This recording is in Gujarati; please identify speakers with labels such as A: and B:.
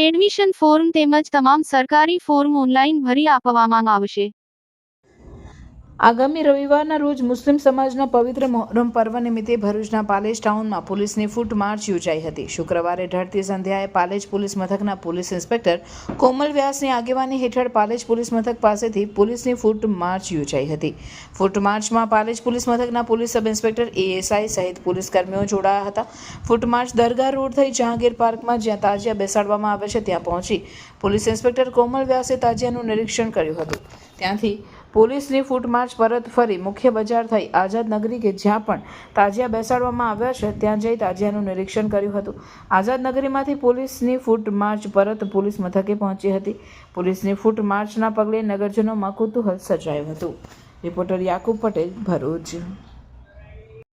A: એડમિશન ફોર્મ તેમજ તમામ સરકારી ફોર્મ ઓનલાઈન ભરી આપવામાં આવશે.
B: આગામી રવિવારના રોજ મુસ્લિમ સમાજના પવિત્ર મોહરમ પર્વ નિમિત્તે ભરૂચના પાલેજ ટાઉનમાં પોલીસની ફૂટ માર્ચ યોજાઈ હતી. શુક્રવારે ઢળતી સંધ્યાએ પાલેજ પોલીસ મથકના પોલીસ ઇન્સ્પેક્ટર કોમલ વ્યાસની આગેવાની હેઠળ પાલેજ પોલીસ મથક પાસેથી પોલીસની ફૂટ માર્ચ યોજાઈ હતી. ફૂટ માર્ચમાં પાલેજ પોલીસ મથકના પોલીસ સબ ઇન્સ્પેક્ટર એએસઆઈ સહિત પોલીસ કર્મીઓ જોડાયા હતા. ફૂટ માર્ચ દરગાહ રોડ થઈ જહાંગીર પાર્કમાં જ્યાં તાજિયા બેસાડવામાં આવે છે ત્યાં પહોંચી પોલીસ ઇન્સ્પેક્ટર કોમલ વ્યાસે તાજિયાનું નિરીક્ષણ કર્યું હતું. ત્યાંથી પોલીસની ફૂટ માર્ચ પરત ફરી મુખ્ય બજાર થઈ આઝાદ નગરી કે જ્યાં પણ તાજિયા બેસાડવામાં આવ્યા છે, ત્યાં જઈ તાજિયાનું નિરીક્ષણ કર્યું હતું. આઝાદ નગરીમાંથી પોલીસની ફૂટ માર્ચ પરત પોલીસ મથકે પહોંચી હતી. પોલીસની ફૂટ માર્ચના પગલે નગરજનોમાં કુતૂહલ સર્જાયું હતું. રિપોર્ટર યાકુબ પટેલ ભરૂચ.